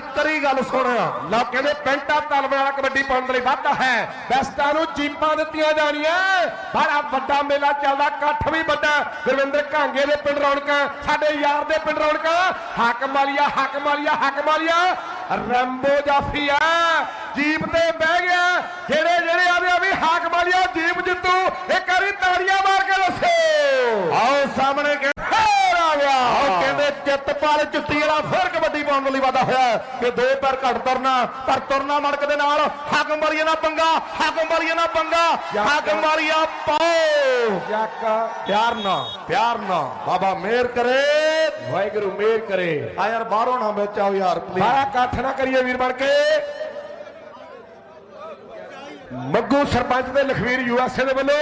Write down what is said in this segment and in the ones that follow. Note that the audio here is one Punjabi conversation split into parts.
ਕਰੀ ਗੱਲ ਸੁਣ। ਲਓ ਕਹਿੰਦੇ ਪੈਂਟਾ ਤਲਵੇ ਵਾਲਾ ਕਬੱਡੀ ਪਾਉਣ ਦੇ ਲਈ ਵਾਧਾ ਹੈ। ਬੈਸਟਾਂ ਨੂੰ ਚੀਪਾਂ ਦਿੱਤੀਆਂ ਜਾਣੀਆਂ। ਬੜਾ ਵੱਡਾ ਮੇਲਾ ਚੱਲਦਾ, ਇਕੱਠ ਵੀ ਵੱਡਾ। ਗੁਰਵਿੰਦਰ ਘਾਂਗੇ ਦੇ ਪਿੰਡ ਰੌਣਕਾਂ, ਸਾਡੇ ਯਾਰ ਦੇ ਪਿੰਡ ਰੌਣਕਾਂ। ਹੱਕ ਮਾਲੀਆ ਹੱਕ ਮਾਲੀਆ ਹੱਕ ਮਾਲੀਆ। ਰੰਬੋ ਜਾਫੀ ਆ। ਜੀਪ ਤੇ ਬਹਿ ਗਿਆ। ਜਿਹੜੇ ਜਿਹੜੇ ਆਦੇ ਆ ਵੀ ਹੱਕ ਮਾਲੀਆ ਜੀਪ ਜਿੱਤੂ ਇੱਕ ਵਾਰੀ ਤਾੜੀਆਂ ਮਾਰ ਕੇ ਦੱਸੋ ਆਓ ਸਾਹਮਣੇ ਕਹਿੰਦੇ ਫੇਰ ਆ ਗਿਆ ਆਓ ਕਹਿੰਦੇ ਚਿੱਤਪਾਲ ਚੁੱਟੀ ਵਾਲਾ ਫਿਰ ਕਬੱਡੀ ਪਾਉਣ ਲਈ ਵਾਦਾ ਹੋਇਆ ਕਿ ਦੋ ਪੈਰ ਘੱਟ ਤੁਰਨਾ ਪਰ ਤੁਰਨਾ ਮੜਕ ਦੇ ਨਾਲ ਹਾਕਮ ਵਾਲੀਆ ਨਾਲ ਪੰਗਾ ਹਾਕਮ ਵਾਲੀਆ ਨਾਲ ਪੰਗਾ ਹਾਕਮ ਵਾਲੀਆ ਪਾਓ। ਜੱਕ ਪਿਆਰ ਨਾ ਪਿਆਰ ਨਾ ਬਾਬਾ ਮਿਹਰ ਕਰੇ। ਵਾਹਿਗੁਰੂ ਮਿਹਰ ਕਰੇ। ਆ ਯਾਰ ਬਾਹਰੋਂ ਨਾ ਵਿੱਚ ਆਓ ਯਾਰ ਪਲੀਜ਼ ਸਾਰਾ ਇਕੱਠ ਨਾ ਕਰੀਏ ਵੀਰ ਬਣ ਕੇ। ਮੱਗੂ ਸਰਪੰਚ ਦੇ ਲਖਵੀਰ ਯੂਐਸਏ ਦੇ ਵੱਲੋਂ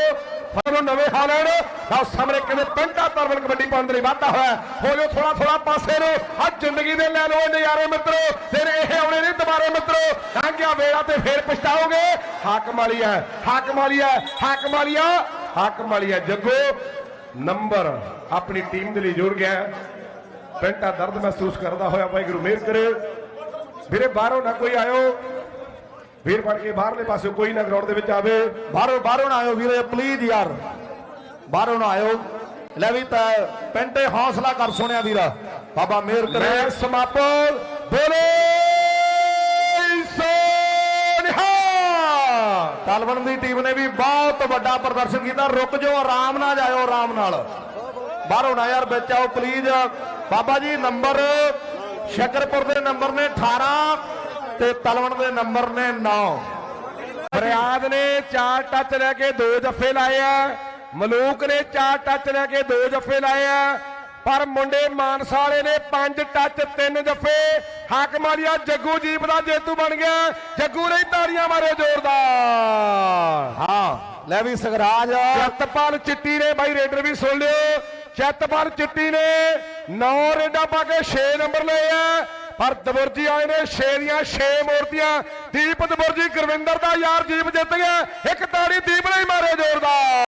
ਫਰਨੋ ਨਵੇਂ ਹਾਲੈਂਡ। ਦਾ ਸਾਹਮਣੇ ਕਹਿੰਦੇ ਪੈਂਟਾ ਤਰਵਨ ਕਬੱਡੀ ਪਾਉਣ ਦੇ ਲਈ ਵਾਧਾ ਹੋਇਆ। ਹੋ ਜਾਓ ਥੋੜਾ ਥੋੜਾ ਪਾਸੇ ਨੂੰ। ਆ ਜ਼ਿੰਦਗੀ ਦੇ ਲੈ ਲਓ ਨਜ਼ਾਰੇ ਮਿੱਤਰੋ। ਫਿਰ ਇਹ ਆਉਣੇ ਨਹੀਂ ਦੁਬਾਰੇ ਮਿੱਤਰੋ। ਲੰਘਿਆ ਵੇਲਾ ਤੇ ਫੇਰ ਪਛਤਾਓਗੇ। ਹਾਕਮ ਵਾਲੀਆ ਹਾਕਮ ਵਾਲੀਆ ਹਾਕਮ ਵਾਲੀਆ ਹਾਕਮ ਵਾਲੀਆ ਜੱਗੋ, ਨੰਬਰ ਆਪਣੀ ਟੀਮ ਦੇ ਲਈ ਜੁੜ ਗਿਆ। ਪੈਂਟਾ ਦਰਦ ਮਹਿਸੂਸ ਕਰਦਾ ਹੋਇਆ। ਵਾਹਿਗੁਰੂ ਮਿਹਰ ਕਰੇ। ਵੀਰੇ ਬਾਹਰੋਂ ਨਾ ਕੋਈ ਆਇਓ। ਵੀਰ ਬਣ ਕੇ ਬਾਹਰਲੇ ਪਾਸੇ ਕੋਈ ਨਾ ਗਰਾਊਂਡ ਦੇ ਵਿੱਚ ਆਵੇ। ਬਾਹਰੋਂ ਬਾਹਰੋਂ ਨਾ ਆਇਓ ਵੀਰੇ ਪਲੀਜ਼ ਯਾਰ। ਬਾਹਰੋਂ ਨਾ ਆਇਓ। ਲੈ ਵੀ ਤਾਂ ਪਿੰਡੇ ਹੌਸਲਾ ਕਰ ਸੁਣਿਆ ਵੀਰਾ। ਬਾਬਾ ਮਿਹਰ ਕਰੇ। ਸਮਾਪਨ ਬੋਲੇ ਸੋਨਿਹਾ ਤਲਵਣ ਦੀ ਟੀਮ ਨੇ ਵੀ ਬਹੁਤ ਵੱਡਾ ਪ੍ਰਦਰਸ਼ਨ ਕੀਤਾ। ਰੁਕ ਜਾਓ ਆਰਾਮ ਨਾਲ ਜਾਇਓ ਆਰਾਮ ਨਾਲ। ਬਾਹਰੋਂ ਨਾ ਯਾਰ ਵਿੱਚ ਆਓ ਪਲੀਜ਼ ਬਾਬਾ ਜੀ ਨੰਬਰ ਸ਼ਕਰਪੁਰ ਦੇ ਨੰਬਰ ਨੇ 18 ਤੇ ਤਲਵਣ ਦੇ ਨੰਬਰ ਨੇ 9 ਫਰਿਆਦ ਨੇ ਚਾਰ ਟੱਚ ਲੈ ਕੇ ਦੋ ਜੱਫੇ ਲਾਏ ਆ। ਮਲੂਕ ਨੇ ਚਾਰ ਟੱਚ ਲੈ ਕੇ ਦੋ ਜੱਫੇ ਲਾਏ ਆ। ਪਰ ਮੁੰਡੇ ਮਾਨਸਾ ਵਾਲੇ ਨੇ ਪੰਜ ਟੱਚ ਤਿੰਨ ਜੱਫੇ। ਹਾਕ ਮਾਰੀਆ ਜੱਗੂ ਜੀਪ ਦਾ ਜੇਤੂ ਬਣ ਗਿਆ। ਜੱਗੂ ਨੇ ਤਾੜੀਆਂ ਮਾਰੇ ਜ਼ੋਰਦਾਰ। ਹਾਂ ਲੈ ਵੀ ਸਗਰਾਜ। ਚਤਪਾਲ ਚਿੱਟੀ ਨੇ ਬਾਈ ਰੇਡਰ ਵੀ ਸੁਣ ਲਿਓ। ਚਤਪਾਲ ਚਿੱਟੀ ਨੇ 9 ਰੇਡਾਂ ਪਾ ਕੇ 6 ਨੰਬਰ ਲਏ ਆ। ਪਰ ਦਬੁਰਜੀ ਆਏ ਨੇ 6 ਦੀਆਂ 6 ਮੂਰਤੀਆਂ ਦੀਪ ਦਬੁਰਜੀ ਗੁਰਵਿੰਦਰ ਦਾ ਯਾਰ ਜੀਪ ਜਿੱਤ ਗਿਆ। ਇੱਕ ਤਾੜੀ ਦੀਪ